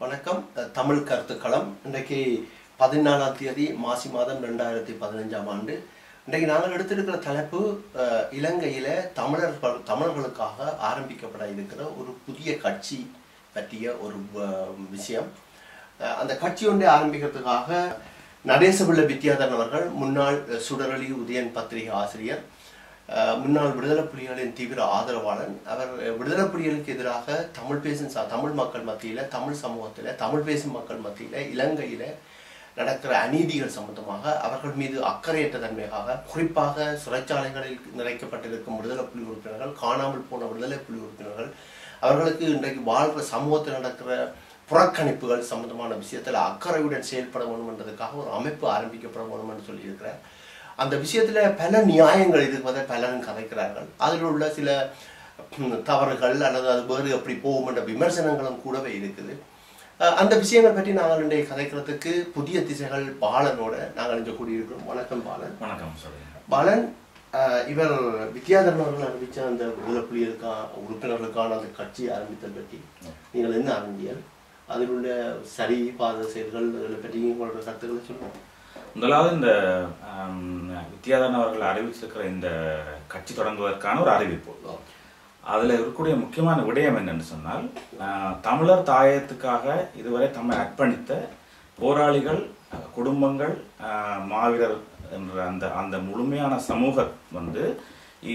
வணக்கம். தமிழ் கருத்துக்களம். இன்றைக்கு பதினாலாம் தேதி மாசி மாதம் ரெண்டாயிரத்தி பதினஞ்சாம் ஆண்டு. இன்றைக்கு நாங்கள் எடுத்திருக்கிற தலைப்பு இலங்கையில் இலங்கையில தமிழர்கள் தமிழர்களுக்காக ஆரம்பிக்கப்பட இருக்கிற ஒரு புதிய கட்சி பற்றிய ஒரு விஷயம். அந்த கட்சி ஒன்றை ஆரம்பிக்கிறதுக்காக நடேசபிள்ள வித்யாதரன் அவர்கள் முன்னாள் அஹ், சுடரொலி உதயன் பத்திரிகை ஆசிரியர் முன்னாள் விடுதலை புலிகளின் தீவிர ஆதரவாளன். அவர் விடுதலை புலிகளுக்கு எதிராக தமிழ் பேசும் தமிழ் மக்கள் மத்தியில் தமிழ் சமூகத்தில் தமிழ் பேசும் மக்கள் மத்தியில் இலங்கையில் நடக்கிற அநீதிகள் சம்பந்தமாக அவர்கள் மீது அக்கறையற்ற தன்மையாக குறிப்பாக சிறைச்சாலைகளில் நிறைக்கப்பட்டிருக்கும் விடுதலை புலி உறுப்பினர்கள் காணாமல் போன விடுதலை புலி உறுப்பினர்கள் அவர்களுக்கு இன்றைக்கு வாழ்கிற சமூகத்தில் நடக்கிற புறக்கணிப்புகள் சம்பந்தமான விஷயத்தில் அக்கறையுடன் செயல்பட வேண்டும் என்றதுக்காக ஒரு அமைப்பு ஆரம்பிக்கப்பட வேண்டும் என்று சொல்லியிருக்கிறார். அந்த விஷயத்துல பல நியாயங்கள் இருப்பதை பலரும் கதைக்கிறார்கள். அதில் உள்ள சில தவறுகள் அல்லது அது வேறு எப்படி போகும் என்ற விமர்சனங்களும் கூடவே இருக்குது. அந்த விஷயங்கள் பற்றி நாங்கள் இன்றைய கதைக்கிறதுக்கு புதிய திசைகள் பாலனோட நாங்கள் இங்கே கூடியிருக்கிறோம். வணக்கம் பாலன். வணக்கம் பாலன் இவர் வித்யாதரன் அவர்கள் அறிவிச்ச அந்த விடுதலை உறுப்பினர்களுக்கான அந்த கட்சி ஆரம்பித்தல் பற்றி நீங்கள் என்ன அறிந்தீர்கள்? அதில் உள்ள சரி பாத செயல்கள் இதை பற்றி உங்களோட கருத்துக்களை சொல்லுங்கள். முதலாவது இந்த வித்யாதரன் அவர்கள் அறிவிச்சிருக்கிற இந்த கட்சி தொடங்குவதற்கான ஒரு அறிவிப்பு. அதுல இருக்கக்கூடிய முக்கியமான விடயம் என்னன்னு சொன்னால் தமிழர் தாயத்துக்காக இதுவரை தம்மை அர்ப்பணித்த போராளிகள் குடும்பங்கள் மாவீரர் என்ற அந்த அந்த முழுமையான சமூகம் வந்து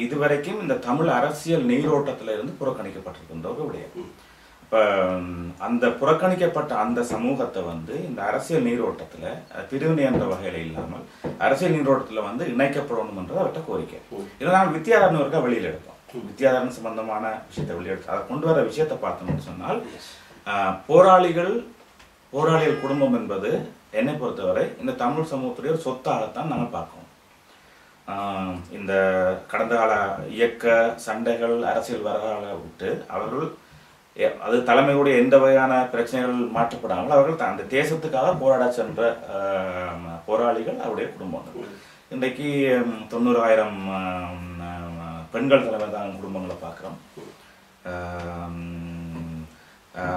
இதுவரைக்கும் இந்த தமிழ் அரசியல் நீரோட்டத்துல இருந்து புறக்கணிக்கப்பட்டிருக்கின்ற ஒரு விடயம். இப்ப அந்த புறக்கணிக்கப்பட்ட அந்த சமூகத்தை வந்து இந்த அரசியல் நீரோட்டத்துல பிரிவினை என்ற வகையில இல்லாமல் அரசியல் நீரோட்டத்துல வந்து இணைக்கப்படணும் என்றது அவர்கிட்ட கோரிக்கை இதை நாங்கள் வித்யாதரன் ஒருக்கா வெளியில எடுத்தோம் வித்யாதரன் சம்பந்தமான விஷயத்தை வெளியெடுத்து அதை கொண்டு வர விஷயத்தை பார்த்தோம்னு சொன்னால் போராளிகள் போராளிகள் குடும்பம் என்பது என்னை பொறுத்தவரை இந்த தமிழ் சமூகத்துடைய ஒரு சொத்தாகத்தான் நாங்கள் பார்க்கணும். இந்த கடந்த கால இயக்க சண்டைகள் அரசியல் வரலாறு விட்டு அவர்கள் அது தலைமையுடைய எந்த வகையான பிரச்சனைகள் மாற்றப்படாமல் அவர்கள் அந்த தேசத்துக்காக போராட சென்ற போராளிகள் அவருடைய குடும்பங்கள் இன்றைக்கு தொண்ணூறாயிரம் பெண்கள் தலைமை தான் குடும்பங்களை பார்க்குறோம்.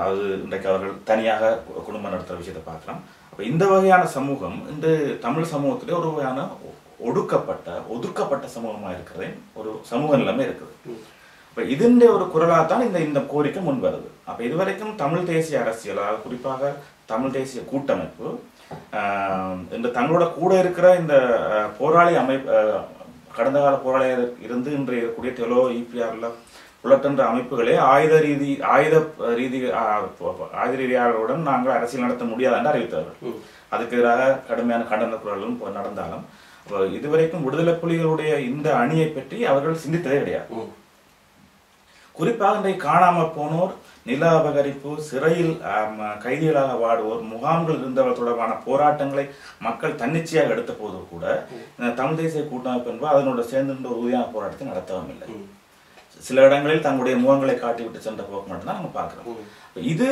அது இன்றைக்கு அவர்கள் தனியாக குடும்பம் நடத்துகிற விஷயத்தை பார்க்குறோம். அப்போ இந்த வகையான சமூகம் இந்த தமிழ் சமூகத்திலே ஒரு வகையான ஒடுக்கப்பட்ட ஒதுக்கப்பட்ட சமூகமாக இருக்கிறதே ஒரு சமூக நிலைமை இருக்குது. அப்ப இதன் ஒரு குரலாக தான் இந்த இந்த கோரிக்கை முன் வருது அப்ப இதுவரைக்கும் தமிழ் தேசிய அரசியல் அதாவது குறிப்பாக தமிழ் தேசிய கூட்டமைப்பு இந்த தங்களோட கூட இருக்கிற இந்த போராளி அமைப்பு கடந்த கால போராளியாக இருந்து இன்றைய இருக்கக்கூடிய டெலோ இபிஆர்ல புலட்டென்ற அமைப்புகளே ஆயுத ரீதி ஆயுத ரீதி ஆயுத ரீதியாளர்களுடன் நாங்கள் அரசியல் நடத்த முடியாது என்று அறிவித்தார்கள் அதுக்கு எதிராக கடுமையான கண்டன குரலும் இப்ப நடந்தாலும் இதுவரைக்கும் விடுதலை புலிகளுடைய இந்த அணியை பற்றி அவர்கள் சிந்தித்ததே கிடையாது. குறிப்பாக இன்றைக்கு காணாமல் போனோர் நில அபகரிப்பு சிறையில் கைதிகளாக வாடுவோர் முகாம்கள் இருந்தவர் தொடர்பான போராட்டங்களை மக்கள் தன்னிச்சையாக எடுத்த போது கூட இந்த தமிழ் தேசிய கூட்டமைப்பு என்பது அதனோட சேர்ந்து ஒரு உறுதியான போராட்டத்தை நடத்தவும் இல்லை. சில இடங்களில் தங்களுடைய முகங்களை காட்டிவிட்டு சென்ற போக்கு மட்டும்தான் நம்ம பார்க்கிறோம். இது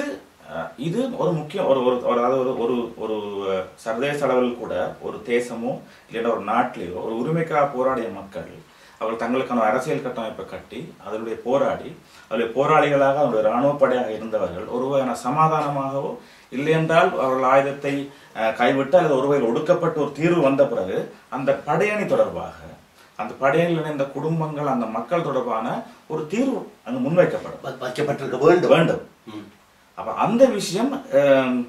இது ஒரு முக்கியம் ஒரு ஒரு ஒரு அதாவது ஒரு ஒரு சர்வதேச அளவில் கூட ஒரு தேசமோ இல்லைன்னா ஒரு நாட்டிலேயோ ஒரு உரிமைக்காக போராடிய மக்கள் அவர்கள் தங்களுக்கான அரசியல் கட்டமைப்பை கட்டி அதனுடைய போராடி அதில் போராளிகளாக அவருடைய இராணுவ படையாக இருந்தவர்கள் ஒரு வகையான சமாதானமாகவோ இல்லையென்றால் அவர்கள் ஆயுதத்தை கைவிட்டு அல்லது ஒரு வகையில் ஒடுக்கப்பட்டு ஒரு தீர்வு வந்த பிறகு அந்த படையணி தொடர்பாக அந்த படையணியில் இணைந்த குடும்பங்கள் அந்த மக்கள் தொடர்பான ஒரு தீர்வு அங்கு முன்வைக்கப்படும். வைக்கப்பட்டிருக்க வேண்டும். வேண்டும். அப்ப அந்த விஷயம்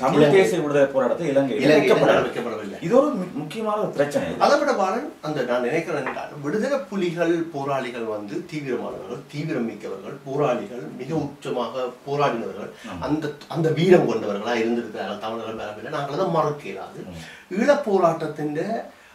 தமிழ் இலங்கை. தேசிய விடுதலை போராட்டத்தை வைக்கப்படவில்லை. வைக்கப்படவில்லை. இது ஒரு முக்கியமான பிரச்சனை அதை விட பாலன் அந்த நான் நினைக்கிறேன் என்றால் விடுதலை புலிகள் போராளிகள் வந்து தீவிரமானவர்கள் தீவிரம் மிக்கவர்கள் போராளிகள் மிக உச்சமாக போராடினவர்கள் அந்த அந்த வீரம் கொண்டவர்களா இருந்திருக்கிறார்கள் தமிழர்கள் மேலே நாங்கள் அதை மறக்க இயலாது. ஈழப் போராட்டத்தின்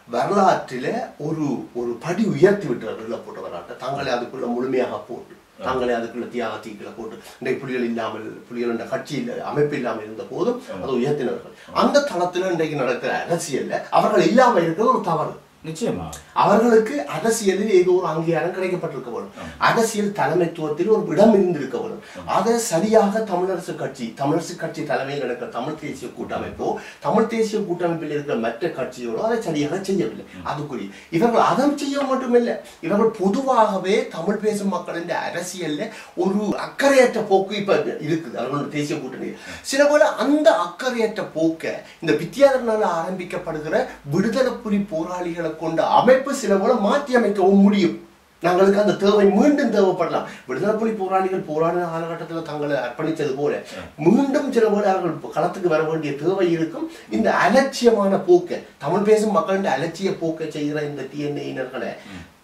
வரலாற்றில ஒரு ஒரு படி உயர்த்தி விட்டார்கள் ஈழப் போட்ட வரலாற்றை தாங்களே அதுக்குள்ள முழுமையாக போட்டு தாங்களே அதுக்குள்ள தியாக தீக்களை போட்டு இன்றைக்கு புலிகள் இல்லாமல் புலிகள் என்ற கட்சி இல்ல அமைப்பு இல்லாமல் இருந்த போதும் அதை உயர்த்தினவர்கள். அந்த தளத்துல இன்றைக்கு நடக்கிற அரசியல்ல அவர்கள் இல்லாமல் இருக்கிறது ஒரு தவறு. நிச்சயமா. அவர்களுக்கு அரசியலில் ஏதோ ஒரு அங்கீகாரம் கிடைக்கப்பட்டிருக்க வேண்டும். அரசியல் தலைமைத்துவத்தில் ஒரு இடம் இருந்திருக்க வேண்டும் அதை சரியாக தமிழரசு கட்சி தமிழரசு கட்சி தலைமையில் நடக்கிற தமிழ் தேசிய கூட்டமைப்போ தமிழ் தேசிய கூட்டமைப்பில் இருக்கிற மற்ற கட்சிகளோ அதை சரியாக செய்யவில்லை. அதுக்குரிய இவர்கள் அதை செய்ய மட்டுமில்லை. இவர்கள் பொதுவாகவே தமிழ் பேசும் மக்களின் அரசியல்ல ஒரு அக்கறையற்ற போக்கு இப்ப இருக்குது. அவர்களோட தேசிய கூட்டணி. சில போல அந்த அக்கறையற்ற போக்க இந்த வித்தியாதரனால ஆரம்பிக்கப்படுகிற விடுதலை புலி போராளிகளை கொண்ட அமைப்பு சில போல மாற்றி அமைக்கவும் முடியும். நாங்களுக்கு அந்த தேவை மீண்டும் தேவைப்படலாம். விடுதலை புலி போராளிகள் போராடின காலகட்டத்தில் தங்களை அர்ப்பணித்தது போல மீண்டும் சில போல அவர்கள் களத்துக்கு வர வேண்டிய தேவை இருக்கும். இந்த அலட்சியமான போக்கை தமிழ் பேசும் மக்களின் அலட்சிய போக்கை செய்கிற இந்த டிஎன்ஏயினர்களை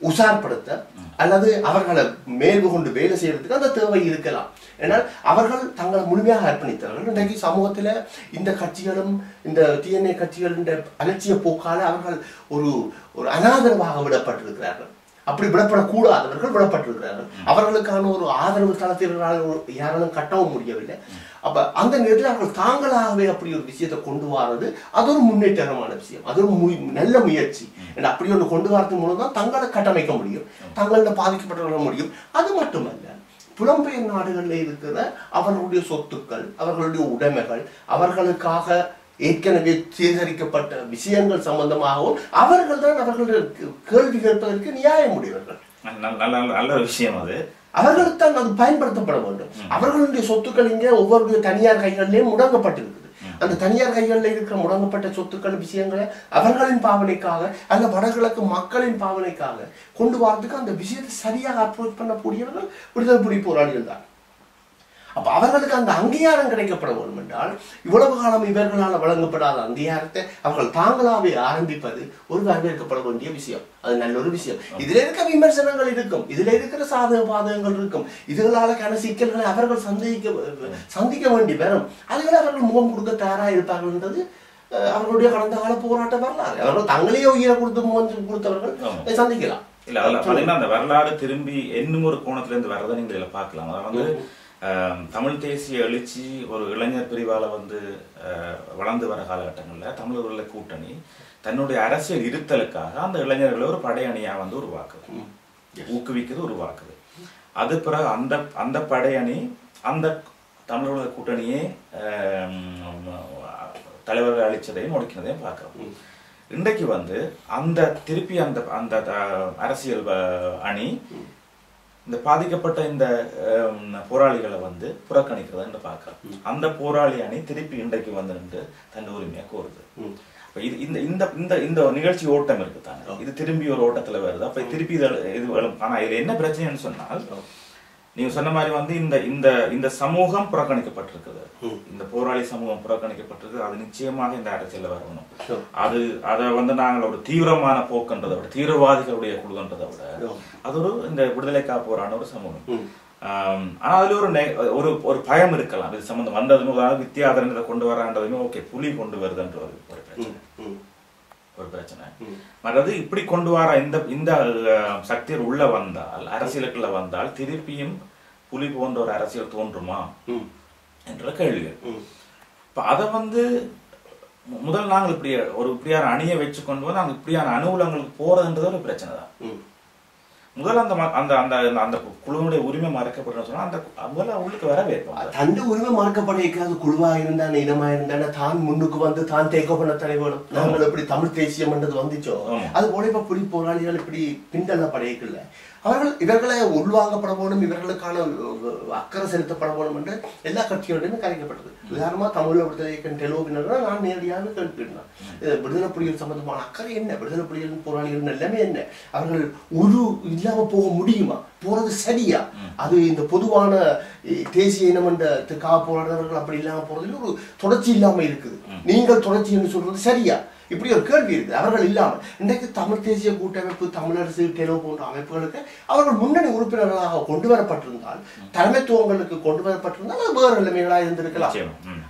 உசார்படுத்த அல்லது அவர்களை மேல்வு கொண்டு வேலை செய்யறதுக்கு அந்த தேவை இருக்கலாம். ஏன்னால் அவர்கள் தங்களை முழுமையாக அர்ப்பணித்தார்கள். இன்றைக்கு சமூகத்தில் இந்த கட்சிகளும் இந்த டிஎன்ஏ கட்சிகளின் அலட்சிய போக்கால அவர்கள் ஒரு ஒரு அனாதரவாக விடப்பட்டிருக்கிறார்கள். அப்படி விடப்படக்கூடாதவர்கள் விடப்பட்டிருக்கிறார்கள். அவர்களுக்கான ஒரு ஆதரவு தளத்தில் யாராலும் கட்டவும் முடியவில்லை. அப்ப அந்த நேரத்தில் அவர்கள் தாங்களாகவே அப்படி ஒரு விஷயத்தை கொண்டு வர்றது அது ஒரு முன்னேற்றமான விஷயம். அது ஒரு மு- நல்ல முயற்சி. அப்படி ஒன்று கொண்டு வரது மூலம் தான் தங்களை கட்டமைக்க முடியும். தங்கள பாதிக்கப்பட்டவர்கள் முடியும். அது மட்டுமல்ல புலம்பெயர் நாடுகளில் இருக்கிற அவர்களுடைய சொத்துக்கள் அவர்களுடைய உடைமைகள் அவர்களுக்காக ஏற்கனவே சேகரிக்கப்பட்ட விஷயங்கள் சம்பந்தமாகவும் அவர்கள் தான் அவர்களுடைய கேள்வி கேட்பதற்கு நியாயம் உடையவர்கள் நல்ல விஷயம் அது. அவர்களுக்கு தான் அது பயன்படுத்தப்பட வேண்டும். அவர்களுடைய சொத்துக்கள் இங்கே ஒவ்வொருடைய தனியார் கைகளிலேயும் முடங்கப்பட்டிருக்குது. அந்த தனியார் கைகளில் இருக்கிற முடங்கப்பட்ட சொத்துக்கள் விஷயங்களை அவர்களின் பாவனைக்காக அல்ல வடகிழக்கு மக்களின் பாவனைக்காக கொண்டு வரதுக்கு அந்த விஷயத்தை சரியாக அப்ரோச் பண்ணக்கூடியவர்கள் விடுதலை புலி போராளிகள் தான். அப்ப அவர்களுக்கு அந்த அங்கீகாரம் கிடைக்கப்பட வேண்டும் என்றால் இவ்வளவு காலம் இவர்களால் வழங்கப்படாத அங்கீகாரத்தை அவர்கள் தாங்களாவே ஆரம்பிப்பது ஒரு வரவேற்கப்பட வேண்டிய விஷயம். அது நல்ல ஒரு விஷயம். இதுல இருக்க விமர்சனங்கள் இருக்கும். இதுல இருக்கிற சாதக பாதகங்கள் இருக்கும். இதுகளால சிக்கல்களை அவர்கள் சந்திக்க சந்திக்க வேண்டி வரும். அதுகளை அவர்கள் முகம் கொடுக்க தயாரா இருப்பார்கள்ன்றது அவர்களுடைய கடந்த கால போராட்ட வரலாறு. அவர்கள் தங்களே உயிரை கொடுத்து முகம் கொடுத்தவர்கள். சந்திக்கலாம். இல்ல அதுல பாத்தீங்கன்னா அந்த வரலாறு திரும்பி என்னும் ஒரு கோணத்துல இருந்து வர்றதை நீங்க இதுல பார்க்கலாம். அதாவது தமிழ் தேசிய எழுச்சி ஒரு இளைஞர் பிரிவால வந்து வளர்ந்து வர காலகட்டங்கள்ல தமிழர் உள்ள கூட்டணி தன்னுடைய அரசியல் இருத்தலுக்காக அந்த இளைஞர்களை ஒரு படையணியா வந்து உருவாக்குது. ஊக்குவிக்குது உருவாக்குது. அது பிறகு அந்த அந்த படையணி அந்த தமிழர்கள் கூட்டணியே தலைவர்கள் அளிச்சதையும் ஒடுக்கினதையும் பார்க்கிறோம். இன்றைக்கு வந்து அந்த திருப்பி அந்த அந்த அரசியல் அணி இந்த பாதிக்கப்பட்ட இந்த போராளிகளை வந்து புறக்கணிக்கிறதுன்னு பார்க்கிறோம். அந்த போராளி அணி திருப்பி இன்றைக்கு வந்து நின்று தன் உரிமையை கோருது. இது இந்த இந்த இந்த இந்த நிகழ்ச்சி ஓட்டம் இருக்கு தானே இது திரும்பி ஒரு ஓட்டத்துல வருது. அப்ப திருப்பி இது இது. ஆனா இதுல என்ன பிரச்சனைன்னு சொன்னால் நீங்க சொன்ன மாதிரி வந்து இந்த இந்த இந்த சமூகம் புறக்கணிக்கப்பட்டிருக்குது. இந்த போராளி சமூகம் புறக்கணிக்கப்பட்டிருக்கு அது நிச்சயமாக இந்த அரசியல்ல வரணும். அது அதை வந்து நாங்கள் ஒரு தீவிரமான போக்குன்றதை விட தீவிரவாதிகளுடைய குழுன்றதை விட. அது ஒரு இந்த விடுதலைக்கா போரான ஒரு சமூகம் ஆனா அதுல ஒரு ஒரு ஒரு பயம் இருக்கலாம் இது சம்பந்தம் வந்ததுமே அதாவது வித்தியாதரங்களை கொண்டு வரான்றதுமே ஓகே புலி கொண்டு வருதுன்ற ஒரு ஒரு பிரச்சனை. ஒரு பிரச்சனை. மற்றது இப்படி கொண்டு வர இந்த இந்த சக்தியர் உள்ள வந்தால் அரசியலுக்குள்ள வந்தால் திருப்பியும் புலி போன்ற ஒரு அரசியல் தோன்றுமா. என்ற கேள்விகள். இப்ப அதை வந்து முதல் நாங்கள் இப்படி ஒரு இப்படியான அணியை வச்சு கொண்டு வந்து நாங்கள் இப்படியான அனுகூலங்களுக்கு போறதுன்றது ஒரு பிரச்சனை தான். முதல்ல அந்த அந்த அந்த அந்த குழுவுடைய உரிமை மறைக்கப்படும் சொன்னா அந்த முதல்ல உள்ளுக்கு வர வைப்போம் தண்டு உரிமை மறுக்கப்பட இருக்காது குழுவா இருந்தானே இனமா இருந்தானே தான் முன்னுக்கு வந்து தான் தேக்க பண்ண தலைவனும் நாங்கள் எப்படி தமிழ் தேசியம் என்றது வந்துச்சோ. அது போல இப்ப புலி போராளிகள் இப்படி பின்தள்ள படையக்கல அவர்கள் இவர்களை உள்வாங்கப்பட வேணும் இவர்களுக்கான அக்கறை செலுத்தப்பட வேணும் என்று எல்லா கட்சிகளிடமே கலைக்கப்பட்டது உதாரணமா தமிழ்ல விடுதலை இயக்கம் டெலோவினர்னா நான் நேரடியாக கேட்கிறேன் விடுதலை புலிகள் சம்பந்தமான அக்கறை என்ன? விடுதலை புலிகள் போராளிகள் எல்லாமே என்ன? அவர்கள் ஒரு இல்லாம போக முடியுமா? போறது சரியா? அது இந்த பொதுவான தேசிய இனம் என்ற கா போராடுறவர்கள் அப்படி இல்லாம போறதுல ஒரு தொடர்ச்சி இல்லாம இருக்குது. நீங்கள் தொடர்ச்சி என்று சொல்றது சரியா? இப்படி ஒரு கேள்வி இருக்குது. அவர்கள் இல்லாமல். இன்றைக்கு தமிழ் தேசிய கூட்டமைப்பு தமிழரசு டெலோ போன்ற அமைப்புகளுக்கு அவர்கள் முன்னணி உறுப்பினர்களாக கொண்டு வரப்பட்டிருந்தால் தலைமைத்துவங்களுக்கு கொண்டு வரப்பட்டிருந்தால் அது வேறு நிலைமைகளாக இருந்திருக்கலாம்.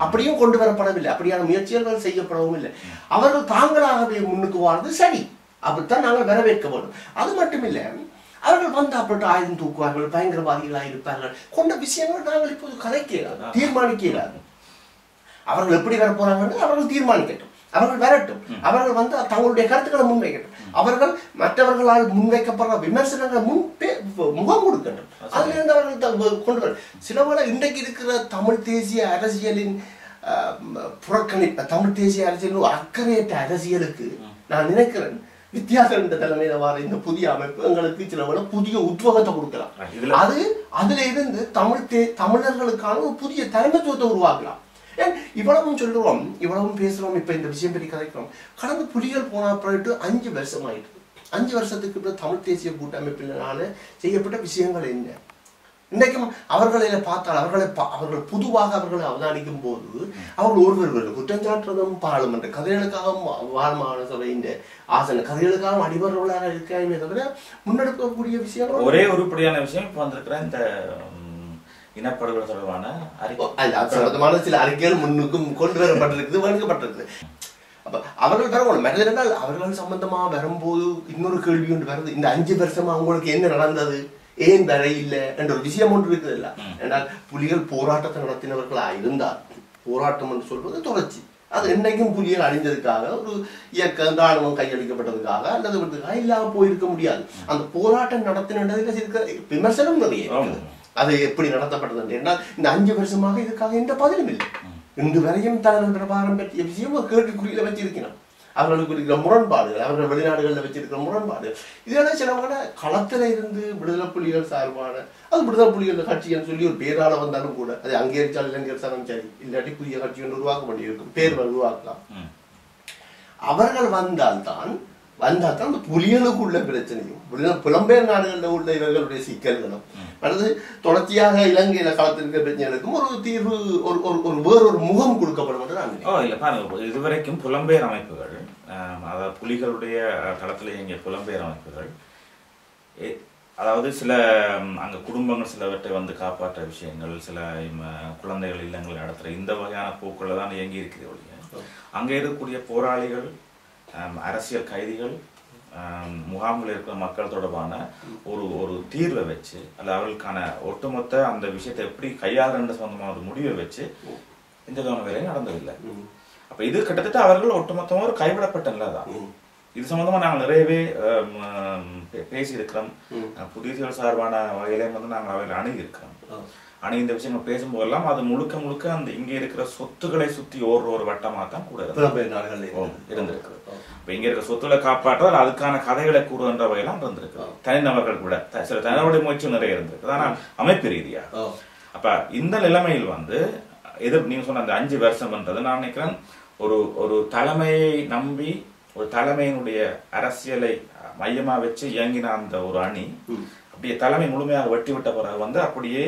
அப்படியும் கொண்டு வரப்படவில்லை. அப்படியான முயற்சிகள் செய்யப்படவும் இல்லை. அவர்கள் தாங்களாகவே முன்னுக்கு வாழ்றது சரி. அப்படித்தான் நாங்கள் வரவேற்க வேண்டும். அது மட்டும் இல்லை அவர்கள் வந்து அப்படி ஆயுதம் தூக்குவார்கள் பயங்கரவாதிகளாக இருப்பார்கள். கொண்ட விஷயங்கள் நாங்கள் இப்போது கலைக்கிறாங்க தீர்மானிக்கிறாங்க அவர்கள் எப்படி வர போறாங்கன்னு அவர்கள் தீர்மானிக்கட்டும். அவர்கள் வரட்டும். அவர்கள் வந்து தங்களுடைய கருத்துக்களை முன்வைக்கட்டும். அவர்கள் மற்றவர்களால் முன்வைக்கப்படுற விமர்சனங்களை முன் முகம் கொடுக்கட்டும். அதுல இருந்து அவர்கள் கொண்டு வர சில வேளை இன்றைக்கு இருக்கிற தமிழ் தேசிய அரசியலின் புறக்கணிப்பு தமிழ் தேசிய அரசியலின் அக்கறையற்ற அரசியலுக்கு நான் நினைக்கிறேன் வித்தியாசம் என்ற தலைமையில வர இந்த புதிய அமைப்பு எங்களுக்கு சில புதிய உத்வேகத்தை கொடுக்கலாம். அது அதுல இருந்து தமிழ் தே தமிழர்களுக்கான ஒரு புதிய தலைமைத்துவத்தை உருவாக்கலாம். ஏன் இவ்வளவும் சொல்லுவோம் இவ்வளவும் பேசுறோம் இப்ப இந்த விஷயம் பற்றி கதைக்கிறோம். கடந்த புலிகள் போன பிறகு அஞ்சு வருஷம் ஆயிட்டு அஞ்சு வருஷத்துக்கு பிறகு தமிழ் தேசிய கூட்டமைப்பினால செய்யப்பட்ட விஷயங்கள் என்ன? இன்றைக்கும் அவர்களை பார்த்தால் அவர்களை பா- அவர்கள் பொதுவாக அவர்களை அவதானிக்கும் போது அவர்கள் ஒருவர் ஒருவர் குற்றம் பாராளுமன்ற கதைகளுக்காகவும் வாழ்மான சபையின் ஆசன கதைகளுக்காகவும் அடிபவர்களாக இருக்காமே தவிர முன்னெடுக்கக்கூடிய விஷயங்கள் ஒரே உருப்படியான விஷயம் இப்போ வந்திருக்கிற இந்த இனப்படுகொலை தொடர்பான அறிக்கை. சில அறிக்கைகள் முன்னுக்கும் கொண்டு வரப்பட்டிருக்குது வழங்கப்பட்டிருக்குது. அப்ப அவர்கள் மற்றது என்றால் அவர்கள் சம்பந்தமா வரும்போது இன்னொரு கேள்வி ஒன்று வருது. இந்த அஞ்சு வருஷமா அவங்களுக்கு என்ன நடந்தது? ஏன் வர இல்லை? என்ற ஒரு விஷயம் ஒன்று இருக்குது இல்ல என்றால் புலிகள் போராட்டத்தை நடத்தினவர்களா இருந்தால் போராட்டம் என்று சொல்வது தொடர்ச்சி. அது என்னைக்கும் புலிகள் அழிந்ததுக்காக ஒரு இயக்கம் ராணுவம் கையளிக்கப்பட்டதுக்காக அல்லது இல்லாம போயிருக்க முடியாது. அந்த போராட்டம் இருக்க விமர்சனம் நிறைய இருக்குது. அது எப்படி நடத்தப்பட்டது என்றால் இந்த அஞ்சு வருஷமாக இதுக்காக எந்த பதிலும் இல்லை. இன்று வரையும் தலைவர் பிரபாரம் பற்றிய விஷயம் ஒரு கேள்விக்குறியில வச்சிருக்கணும் அவர்களுக்கு இருக்கிற முரண்பாடுகள் அவர்கள் வெளிநாடுகளில் வச்சிருக்கிற முரண்பாடுகள் இதெல்லாம் சிலவங்க களத்துல இருந்து விடுதலை புலிகள் சார்பான அது விடுதலை புலிகள் கட்சின்னு சொல்லி ஒரு பேரால வந்தாலும் கூட அது அங்கீகரிச்சாலும் இல்லைங்கிறதாலும் சரி இல்லாட்டி புதிய கட்சி ஒன்று உருவாக்க வேண்டியிருக்கும் பேர் உருவாக்கலாம். அவர்கள் வந்தால்தான் வந்தால்தான் அந்த புலிகளுக்குள்ள பிரச்சனையும் புல- புலம்பெயர் நாடுகளில் உள்ள இவர்களுடைய சிக்கல்களும் அல்லது தொடர்ச்சியாக இலங்கையில காலத்திருக்கிற பிரச்சனைகளுக்கும் ஒரு தீர்வு ஒரு ஒரு ஒரு வேறொரு முகம் கொடுக்கப்படும் என்று நான் இல்ல பாருங்க இதுவரைக்கும் புலம்பெயர் அமைப்புகள் அதாவது புலிகளுடைய தளத்துல இயங்கிய புலம்பெயர் அமைப்புகள் அதாவது சில அங்க குடும்பங்கள் சிலவற்றை வந்து காப்பாற்ற விஷயங்கள் சில குழந்தைகள் இல்லங்களை நடத்துற இந்த வகையான போக்குள்ள தான் இயங்கி இருக்குது ஒழிய அங்க இருக்கக்கூடிய போராளிகள் அரசியல் கைதிகள் முகாமில் இருக்கிற மக்கள் தொடர்பான ஒரு ஒரு தீர்வை வச்சு அல்ல அவர்களுக்கான ஒட்டுமொத்த அந்த விஷயத்தை எப்படி கையாளுன்ற சம்பந்தமான ஒரு முடிவை வச்சு இந்த விதமான வேலை நடந்ததில்லை. அப்ப இது கிட்டத்தட்ட அவர்கள் ஒட்டுமொத்தமா ஒரு கைவிடப்பட்ட நிலை தான். இது சம்பந்தமா நாங்கள் நிறையவே பேசியிருக்கிறோம் ம். அஹ், புதியர்கள் சார்பான வகையிலே வந்து நாங்கள் அவையில் அணுகியிருக்கிறோம் ஆ. ஆனா இந்த விஷயங்கள் பேசும்போதெல்லாம் அது முழுக்க முழுக்க அந்த இங்கே இருக்கிற சொத்துக்களை சுத்தி ஓடுற ஒரு வட்டமா தான் கூட இருந்தது. இப்ப இங்க இருக்க சொத்துல காப்பாற்ற அதுக்கான கதைகளை கூறுகின்ற வகையெல்லாம் இருந்திருக்கு தனிநபர்கள் கூட சில தனிநபருடைய முயற்சி நிறைய இருந்திருக்கு. ஆனால் அமைப்பு ரீதியா ஆ. அப்ப இந்த நிலைமையில் வந்து எது நீங்க சொன்ன அந்த அஞ்சு வருஷம்ன்றது நான் நினைக்கிறேன் ஒரு ஒரு தலைமையை நம்பி ஒரு தலைமையினுடைய அரசியலை மையமா வச்சு இயங்கின அந்த ஒரு அணி அப்படியே தலைமை முழுமையாக வெட்டி விட்ட பிறகு வந்து அப்படியே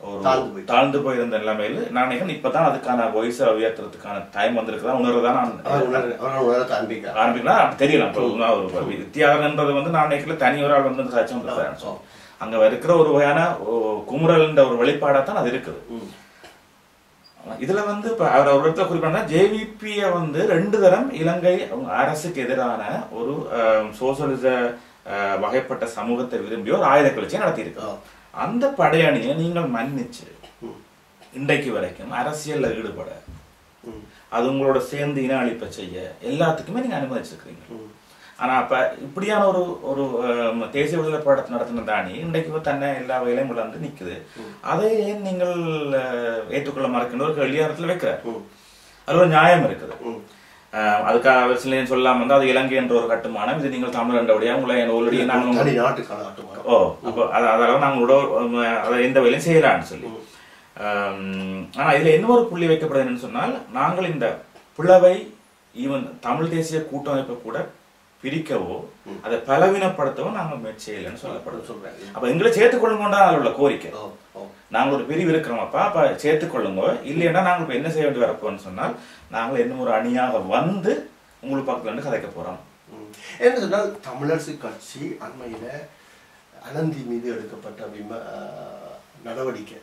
ஒரு தாழ்ந்து போயிருந்த நிலைமையில் நினைக்கிறேன் இப்பதான் அதுக்கான வயசை உயர்த்துறதுக்கான டைம் வந்திருக்குதா? உணர்றதா நான் அவர் உணர- அவர் உணரத்தை அன்பிக்க ஆரம்பிக்கலாம் அப்ப தெரியல. இப்ப உண்மை ஒரு வித்தியாகன்றது வந்து நினைக்கல. தனி ஒரு ஆள் வந்து இருக்காரு அங்க இருக்கிற ஒரு வகையான குமுறல்ன்ற ஒரு வெளிப்பாடா தான் அது இருக்குது. இதுல வந்து இப்ப அவர் ஒரு இடத்துல குறிப்பிட்டா ஜேவிபிய வந்து ரெண்டு தரம் இலங்கை அரசுக்கு எதிரான ஒரு அஹ், வகைப்பட்ட சமூகத்தை விரும்பி ஒரு ஆயுத கிளர்ச்சியை நடத்தியிருக்கு ஆ. அந்த படையணியை நீங்கள் மன்னிச்சு. இன்றைக்கு வரைக்கும் அரசியல்ல ஈடுபட. அது உங்களோட சேர்ந்து இன அழிப்பை செய்ய எல்லாத்துக்குமே நீங்க அனுமதிச்சிருக்கீங்க ம். ஆனா அப்ப இப்படியான ஒரு ஒரு தேசிய விடுதலை போராட்டத்தை நடத்தின தானி இன்றைக்கு தன்னை எல்லா வகையிலும் விளந்து நிக்குது அதை ஏன் நீங்கள் ஏற்றுக்கொள்ள மறக்கின்ற ஒரு கேள்வி இடத்துல வைக்கிறார் ம். அதுல ஒரு நியாயம் இருக்குது அதுக்காக அவர் சில சொல்லாம வந்து அது இலங்கை என்ற ஒரு கட்டுமானம். இது நீங்கள் தமிழ் என்றபடியா உங்களை ஆல்ரெடி நாங்கள் ஓ அப்போ அது அதெல்லாம் நாங்களோட அதை எந்த வேலையும் செய்யலாம்னு சொல்லி. ஆம், ஆனா இதுல இன்னொரு புள்ளி வைக்கப்படுது என்னன்னு சொன்னால் நாங்கள் இந்த பிளவை ஈவன் தமிழ் தேசிய கூட்டமைப்பை கூட பிரிக்கவோ அதை பலவீனப்படுத்தவோ நாங்கள் முயற்சி செய்யலைன்னு சொல்லப்படுது. சொல்றேன். அப்ப எங்களை சேர்த்துக்கொள்ளுங்கன்றா அதில் உள்ள கோரிக்கை. நாங்கள் ஒரு பிரிவு இருக்கிறோமப்பா அப்ப சேர்த்துக்கொள்ளுங்க. இல்லைன்னா நாங்கள் இப்ப என்ன செய்ய வேண்டி வரப்போன்னு சொன்னால் நாங்கள் இன்னும் ஒரு அணியாக வந்து உங்களுக்கு பக்கத்துல இருந்து கதைக்க போறோம். என்ன சொன்னால் தமிழரசு கட்சி அண்மையில அனந்தி மீது எடுக்கப்பட்ட விம நடவடிக்கை.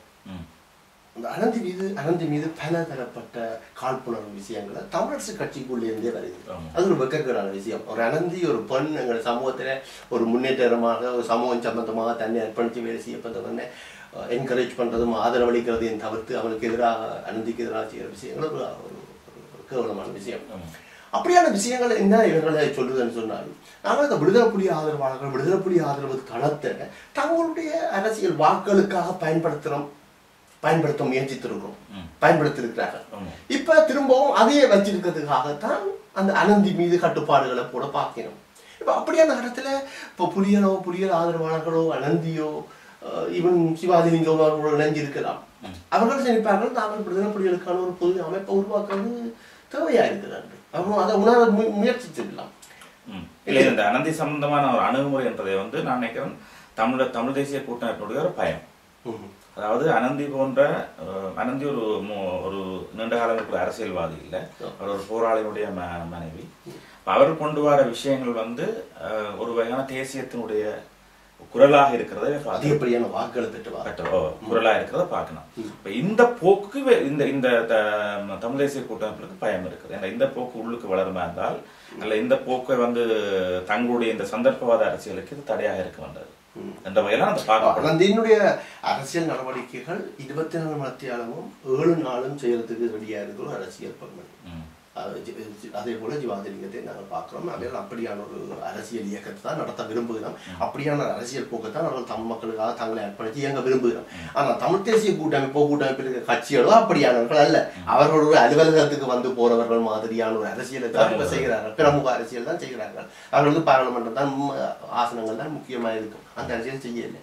அந்த அனந்தி மீது அனந்தி மீது பல தரப்பட்ட காழ்ப்புணர்வு விஷயங்களை தமிழரசு கட்சிக்குள்ளே இருந்தே வருது. அது ஒரு வெக்கக்கேடான விஷயம் ஒரு அனந்தி ஒரு பெண் எங்கள் சமூகத்துல ஒரு முன்னேற்றமாக ஒரு சமூகம் சம்பந்தமாக தன்னை அர்ப்பணித்து வேலை செய்யப்பட்டவனை என்கரேஜ் பண்றதும் ஆதரவளிக்கிறதையும் தவிர்த்து அவனுக்கு எதிராக அனந்திக்கு எதிராக செய்கிற விஷயங்கள் ஒரு ஒரு- கேவலமான விஷயம். அப்படியான விஷயங்கள் என்ன இவர்களை சொல்லுதுன்னு சொன்னால் நாங்கள் இந்த விடுதலை புலி ஆதரவாளர்கள் விடுதலை புலி ஆதரவு களத்தை தங்களுடைய அரசியல் வாக்களுக்காக பயன்படுத்துகிறோம் பயன்படுத்த முயற்சித்திருக்கிறோம். பயன்படுத்தியிருக்கிறார்கள். இப்ப திரும்பவும் அதையே வச்சிருக்கிறதுக்காகத்தான் அந்த அனந்தி மீது கட்டுப்பாடுகளை போட பார்க்கணும் இப்ப அப்படியான இடத்துல இப்போ புலிகளோ புலிகள் ஆதரவாளர்களோ அனந்தியோ இவன் சிவாஜிலிங்கம் அவர்களோடு இணைஞ்சிருக்கலாம் அவர்கள் நினைப்பார்கள் நாங்கள் விடுதலை புலிகளுக்கான ஒரு பொது அமைப்பை உருவாக்குறது தேவையா இருக்கிறார்கள் அவங்க அதை உணர மு- முயற்சிச்சிடலாம் ம். இல்ல இந்த அனந்தி சம்பந்தமான ஒரு அணுகுமுறை என்பதை வந்து நான் நினைக்கிறேன் தமிழ தமிழ் தேசிய கூட்டமைப்புடைய ஒரு பயம். அதாவது அனந்தி போன்ற அனந்தி ஒரு ஒரு நீண்ட காலம் இருக்கிற அரசியல்வாதி இல்லை. அவர் ஒரு போராளியுடைய ம மனைவி. அவர் கொண்டு வர விஷயங்கள் வந்து ஒரு வகையான தேசியத்தினுடைய குரலாக இருக்கிறதை. அதிகப்படியான வாக்குகளை பெற்றுவார் பெற்ற- ஓ, குரலா இருக்கிறத பார்க்கணும். இப்ப இந்த போக்கு வே- இந்த இந்த தமிழ் தேசிய கூட்டமைப்புக்கு பயம் இருக்குது. ஏன்னா இந்த போக்கு உள்ளுக்கு வளருமா இருந்தால் அல்ல இந்த போக்கை வந்து தங்களுடைய இந்த சந்தர்ப்பவாத அரசியலுக்கு இது தடையாக இருக்க வந்தது. என்ற வகையில அந்த பார்க்கப்படும் அனந்தியினுடைய அரசியல் நடவடிக்கைகள் இருபத்தி நாலு மத்தியாலமும் ஏழு நாளும் செய்யறதுக்கு ரெடியா இருக்கிற அரசியல் ம். அது போல ஜிவாதிலிங்கத்தை நாங்கள் பார்க்கிறோம் அவைகள் அப்படியான ஒரு அரசியல் இயக்கத்தை தான் நடத்த விரும்புகிறோம் அப்படியான அரசியல் போக்கை தான் அவர்கள் தமிழ் மக்களுக்காக தங்களை அர்ப்பணித்து இயங்க விரும்புகிறோம் ஆனா தமிழ் தேசிய கூட்டமைப்போ கூட்டமைப்பில் இருக்க கட்சிகளோ அப்படியானவர்கள் அல்ல அவர்கள் ஒரு அலுவலகத்துக்கு வந்து போறவர்கள் மாதிரியான ஒரு அரசியலை தான் செய்கிறார்கள் பிரமுக அரசியல் தான் செய்கிறார்கள் அவர்களுக்கு பாராளுமன்றம் தான் ஆசனங்கள் தான் முக்கியமா இருக்கும் அந்த அரசியல் செய்யல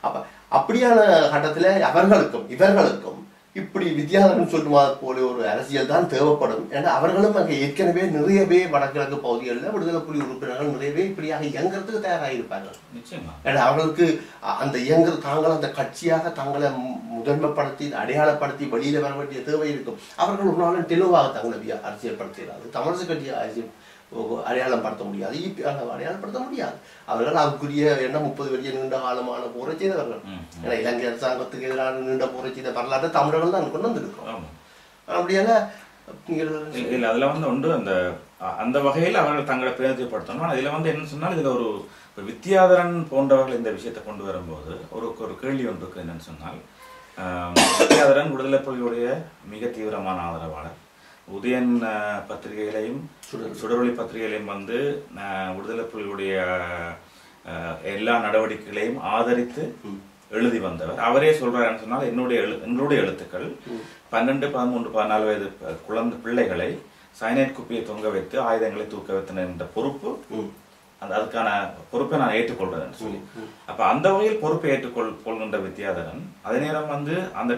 அப்ப அப்படியான கட்டத்துல அவர்களுக்கும் இவர்களுக்கும் இப்படி வித்யாதரன் சொல்லுவது போல ஒரு அரசியல் தான் தேவைப்படும். ஏன்னா அவர்களும் அங்கே ஏற்கனவே நிறைய பேர் வடகிழக்கு பகுதிகளில் விடுதலை புலி உறுப்பினர்கள் நிறைய பேர் இப்படியாக இயங்குறதுக்கு தயாராக இருப்பார்கள் ஏன்னா அவர்களுக்கு அந்த இயங்குற தாங்கள் அந்த கட்சியாக தங்களை முதன்மைப்படுத்தி அடையாளப்படுத்தி வெளியில வர வேண்டிய தேவை இருக்கும். அவர்கள் ஒரு நாளும் தெளிவாக தங்களை அரசியல்படுத்துகிறார்கள். தமிழரசு கட்சியை அரசியல் அடையாளம் படுத்த முடியாது. அடையாளப்படுத்த முடியாது. அவர்கள் அதுக்குரிய என்ன முப்பது பெரிய நீண்ட காலமான போரை செய்தவர்கள். ஏன்னா இலங்கை அரசாங்கத்துக்கு எதிரான நீண்ட போரை செய்த வரலாற்றை தமிழர்கள் தான் கொண்டு வந்திருக்கோம் நீங்கள் இல்ல அதுல வந்து உண்டு அந்த அந்த வகையில் அவர்கள் தங்களை பிரதிநிதிப்படுத்தணும் ஆனா இதுல வந்து என்ன சொன்னால் இதுல ஒரு இப்ப வித்யாதரன் போன்றவர்கள் இந்த விஷயத்தை கொண்டு வரும்போது ஒரு ஒரு கேள்வி ஒன்று இருக்கு என்னன்னு சொன்னால் ஆம், வித்யாதரன் விடுதலை புலியுடைய மிக தீவிரமான ஆதரவாளர் உதயன் பத்திரிகையிலையும் சுடரொளி பத்திரிகையிலையும் வந்து விடுதலை அஹ், எல்லா நடவடிக்கைகளையும் ஆதரித்து எழுதி வந்தவர். அவரே சொல்றாருன்னு சொன்னால் என்னுடைய எழு என்னுடைய எழுத்துக்கள் பன்னெண்டு பதிமூன்று பதினாலு வயது குழந்தை பிள்ளைகளை சைனைட் குப்பியை தொங்க வைத்து ஆயுதங்களை தூக்க வைத்தன என்ற பொறுப்பு. அந்த அதுக்கான பொறுப்பை நான் ஏற்றுக்கொள்றேன்னு சொல்லி. அப்ப அந்த வகையில் பொறுப்பை ஏற்றுக்கொள் கொள்கின்ற வித்யாதரன் அதே நேரம் வந்து அந்த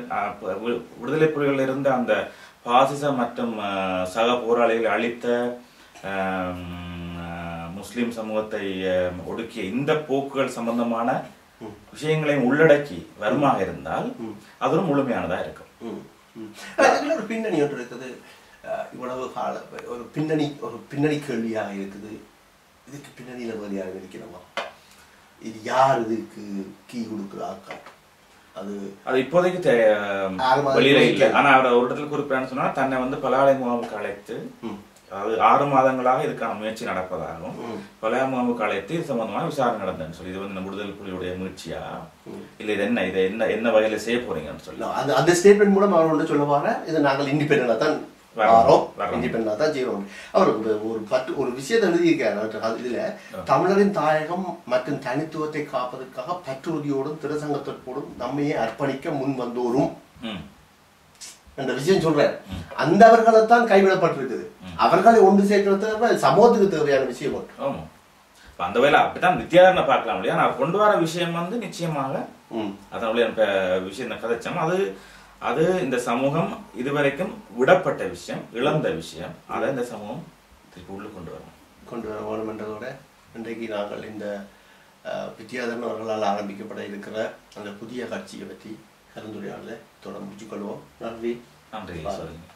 விடுதலை புலிகளில் இருந்த அந்த பாசிச மற்றும் சக போராளிகளை அஹ், முஸ்லிம் சமூகத்தை ஒடுக்கிய இந்த போக்குகள் சம்பந்தமான விஷயங்களையும் உள்ளடக்கி வருமாக இருந்தால் அது ஒரு முழுமையானதா இருக்கும். ஒரு பின்னணி ஒன்று இருக்குது. இவ்வளவு கால ஒரு பின்னணி ஒரு பின்னணி கேள்வியாக இருக்குது. இதுக்கு பின்னணியில வேலையாக இருக்கிறோமா இது யார் இதுக்கு கீ கொடுக்குற ஆட்கள்? அது அது இப்போதைக்கு வெளியில இல்லை. ஆனா அவர் ஒரு இடத்துல குறிப்பிடான்னு சொன்னா தன்னை வந்து பலாலை முகாமுக்கு அழைத்து. அதாவது ஆறு மாதங்களாக இதுக்கான முயற்சி நடப்பதாகவும் ம். பலாலை முகாமுக்கு அழைத்து இது சம்பந்தமா விசாரணை நடந்ததுன்னு சொல்லி இது வந்து விடுதலை புலியுடைய முயற்சியா? இல்ல இது என்ன இதை என்ன என்ன வகையில செய்ய போறீங்கன்னு சொல்லி. அந்த ஸ்டேட்மெண்ட் மூலம் அவர் ஒன்று சொல்ல வர இது நாங்கள் இண்டிபெண்டாக தான் இண்டிபெண்டாக தான் செய்வோம் அவர் ஒரு- பட்டு ஒரு விஷயத்தை எழுதியிருக்காரு இதுல தமிழரின் தாயகம் மற்றும் தனித்துவத்தை காப்பதற்காக பற்றுறுதியோடும் திருசங்கத்திற்கோடும் நம்மையே அர்ப்பணிக்க முன் வந்தோரும். என்ற விஷயம் சொல்றாரு. அந்த அவர்களைத்தான் கைவிடப்பட்டிருக்குது. அவர்களை ஒன்று சேர்க்கிறது சமூகத்துக்கு தேவையான விஷயம் இப்ப அந்த வேலை அப்படித்தான் வித்தியாசனை பார்க்கலாம் இல்லையா? நான் கொண்டு வர விஷயம் வந்து நிச்சயமாக. அதனுடைய விஷயம் கதைச்சோம். அது அது இந்த சமூகம் இதுவரைக்கும் விடப்பட்ட விஷயம் இழந்த விஷயம். அதை இந்த சமூகம் திருப்பி உள்ள கொண்டு வரும் கொண்டு வர வேணும் என்றதோட இன்றைக்கு நாங்கள் இந்த வித்யாதரன் அவர்களால் ஆரம்பிக்கப்பட இருக்கிற அந்த புதிய கட்சியை பற்றி கலந்துரையாடலை தொடர்ந்து முடிச்சுக்கொள்வோம் நன்றி. நன்றி சொல்லுங்க